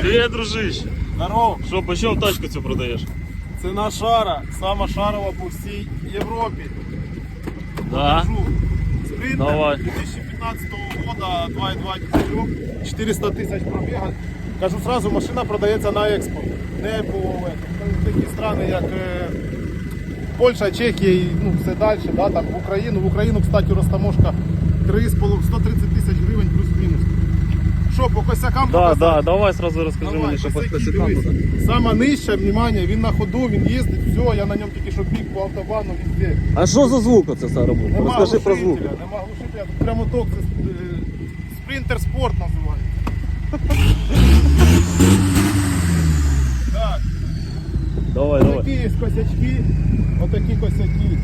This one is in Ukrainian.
Привіт, дружище. Здорово, Що, по чому тачку цю продаєш? ціна шара, сама шарова по всій Європі. Да. Спринтер Давай. 2015 года, 2,2 дизельок, 400 тисяч пробіга. Кажу сразу, машина продається на експорт, не по этом. такі страни, як е, Польща, Чехія і ну, все далі, да, там, в Україну. В Україну, кстати, розтаможка Що, по косякам Да, показати? да, давай сразу розкажи Давай, мені, що по косяки, косякам дивись. буде. Сама нижча, внимание, він на ходу, він їздить, все, я на ньому тільки що біг по автобану везде. А що за звук оце все робить? Нема Розкажи про звук. Нема глушителя, тут прямо ток, це е, спринтер спорт називається. так, Давай, давай. такі є косячки, отакі косяки.